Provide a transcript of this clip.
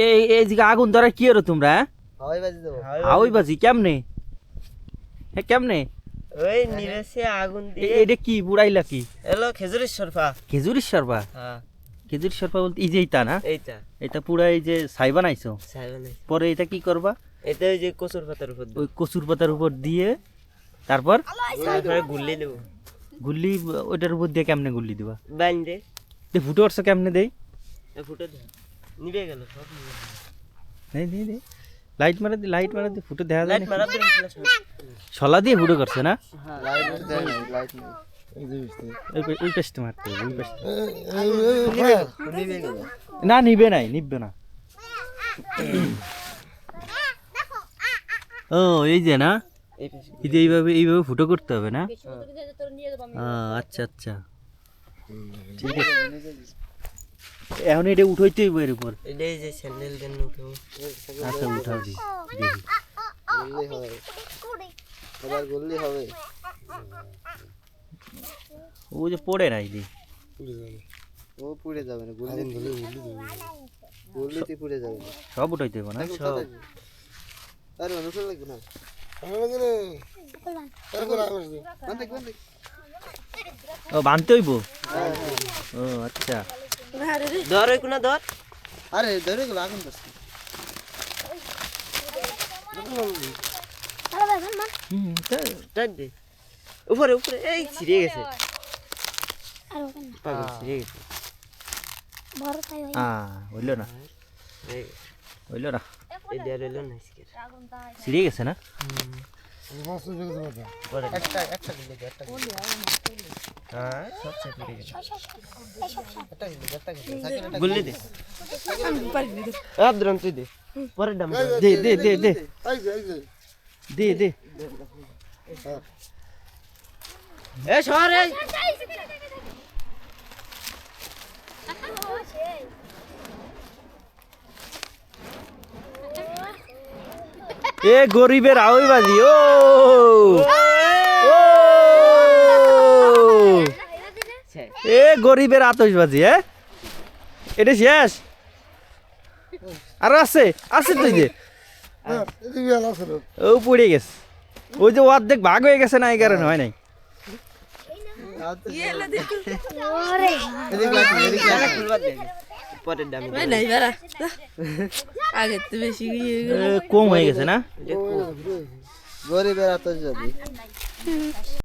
এই এই দিকে আগুন ধরা কি হলো তোমরা হ্যাঁ? হাওয়াই বাজি দেবো। হাওই বাজি। কেমনে? হ্যাঁ কেমনে? ওই নিবেছে আগুন এ- দিয়ে। এটা কি বুড়াইলা কি? এলো খেজুরের সরফা। খেজুরির সরবা হ্যাঁ। খেজুরির সরবা বলতে এই যে এইটা না? এইটা। এটা পুরা এই যে ছাই বানাইছো? পরে এটা কি করবা? এটা ওই যে কচুর পাতার উপর ওই কচুর পাতার উপর দিয়ে তারপর তারপরে গুল্লি দেবো গুল্লি ওইটার উপর দিয়ে কেমনে গুল্লি দিবা? বাইন দে। ফুটে উঠছে কেমনে দেই? ফুটে দে। নিবে গেল সব নিবে গেল। নেই নেই দে লাইট মারা দি লাইট মারা দি ফুটে দেখা যায় লাইট না মারা ছলা দিয়ে ফুটে করছে না? লাইট দেয় না লাইট নেই। ওই পেস্টে মারতে ওই পেস্টে নিবে না নিবে নাই নিবে না। ও এই যে না? এই এই যে এইভাবে এইভাবে ফুটো করতে হবে না? ও, আচ্ছা আচ্ছা। ঠিক আছে এখন এটা উঠাইতে হইব এর উপর। এই যে স্যান্ডেল দেন উঠো আচ্ছা উঠাও দি দেখি গুল্লি হবে। এবার গুল্লি হবে ও যে পড়ে নাই দি ও পুড়ে যাবে না গুল্লি গুল্লি গুল্লিতে পুড়ে যাবে না। সব উঠাইতে হইব না? সব। আরে মানুষ লাগবে না। ও বানতে হইব? ও আচ্ছা। ধর ওই কোনা ধর। আরে ধরে গেল আগুন করছে হুম, তা- টান দে। উপরে উপরে। এই ছিড়ে গেছে। পাগল ছিড়ে গেছে। হইল না। এই। না। এই দেয়ার হইল না আজকের। ছিঁড়ে গেছে না? একটা একটা একটা এ সর এ গরিবের আওই বাজি ও এ গরিবের আতশবাজি হ্যাঁ? এটা শেষ? আর আছে? আছে তুই যে? ও পড়ে গেছে। ওই যে অর্ধেক ভাগ হয়ে গেছে না এই কারণে হয় নাই? কম হয়ে গেছে না? গরিবের যদি